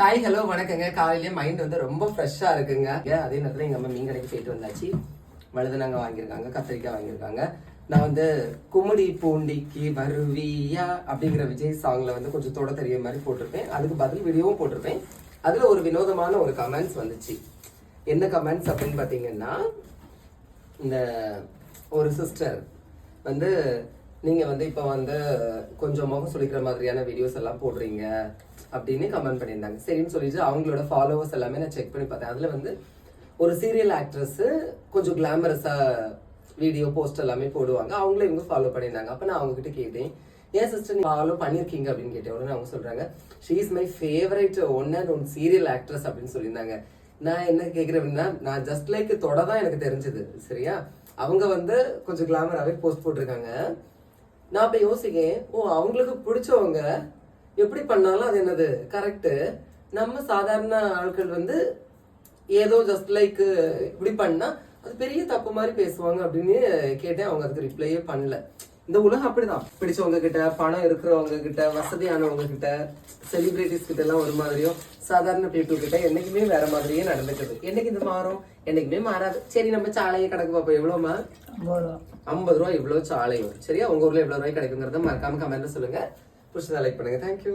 Hi hello வணக்கங்க. காலையிலேயே mind வந்து ரொம்ப ஃப்ரெஷ்ஷாக இருக்குங்க. அதே நேரத்தில் எங்கள் அம்மா மீன் கடைக்கு போயிட்டு வந்தாச்சு. வழுதுனாங்க வாங்கியிருக்காங்க கத்திரிக்காய் வாங்கியிருக்காங்க. நான் வந்து குமுடி பூண்டிக்கு வருவியா அப்படிங்கிற விஜய் சாங்ல வந்து கொஞ்சம் தொட தெரிய மாதிரி போட்டிருப்பேன். அதுக்கு பதில் வீடியோவும் போட்டிருப்பேன். அதில் ஒரு வினோதமான ஒரு கமெண்ட்ஸ் வந்துச்சு. என்ன கமெண்ட்ஸ் அப்படின்னு பார்த்தீங்கன்னா இந்த ஒரு சிஸ்டர் வந்து நீங்கள் வந்து இப்போ வந்து கொஞ்சம் முகம் சுளிக்கிற மாதிரியான வீடியோஸ் எல்லாம் போடுறீங்க அப்படின்னு கமெண்ட் பண்ணியிருந்தாங்க. சரின்னு சொல்லிட்டு அவங்களோட ஃபாலோவர்ஸ் எல்லாமே நான் செக் பண்ணி பார்த்தேன். அதில் வந்து ஒரு சீரியல் ஆக்ட்ரஸ் கொஞ்சம் கிளாமரஸாக வீடியோ போஸ்ட் எல்லாமே போடுவாங்க. அவங்களே இவங்க ஃபாலோ பண்ணியிருந்தாங்க. அப்போ நான் அவங்ககிட்ட கேட்டேன் ஏன் சிஸ்டர் நீங்கள் ஃபாலோ பண்ணியிருக்கீங்க? அப்படின்னு கேட்டேன். உடனே அவங்க சொல்கிறாங்க she is my favourite one and one serial actress அப்படின்னு சொல்லியிருந்தாங்க. நான் என்ன கேட்குறேன் அப்படின்னா நான் ஜஸ்ட் லைக் தொட தான் எனக்கு தெரிஞ்சது சரியா? அவங்க வந்து கொஞ்சம் கிளாமராகவே போஸ்ட் போட்டிருக்காங்க. நான் இப்போ யோசிக்கேன் ஓ அவங்களுக்கு பிடிச்சவங்க எப்படி பண்ணாலும் அது என்னது கரெக்டு நம்ம சாதாரண ஆட்கள் வந்து ஏதோ ஜஸ்ட் லைக் இப்படி பண்ணா அது பெரிய தப்பு மாதிரி பேசுவாங்க அப்படின்னு கேட்டேன். அவங்க அதுக்கு ரிப்ளையே பண்ணல. இந்த உலகம் அப்படிதான். பிடிச்சவங்க கிட்ட பணம் இருக்கிறவங்க கிட்ட வசதியானவங்க கிட்ட செலிபிரிட்டிஸ் கிட்ட எல்லாம் ஒரு மாதிரியும். சாதாரண பீப்புள் கிட்ட என்னைக்குமே வேற மாதிரியே நடந்துக்குது என்னைக்கு இது மாறும்? என்னைக்குமே மாறாது. சரி நம்ம சாலையை கணக்கு பார்ப்போம். எவ்வளவுமா ஐம்பது ரூபா. இவ்வளவு சாலை வரும். சரியா? உங்க ஊர்ல எவ்வளவு ரூபாய் கிடைக்குங்கிறத மறக்காம கமெண்ட்ல சொல்லுங்க. பிடிச்சதா லைக் பண்ணுங்க. தேங்க்யூ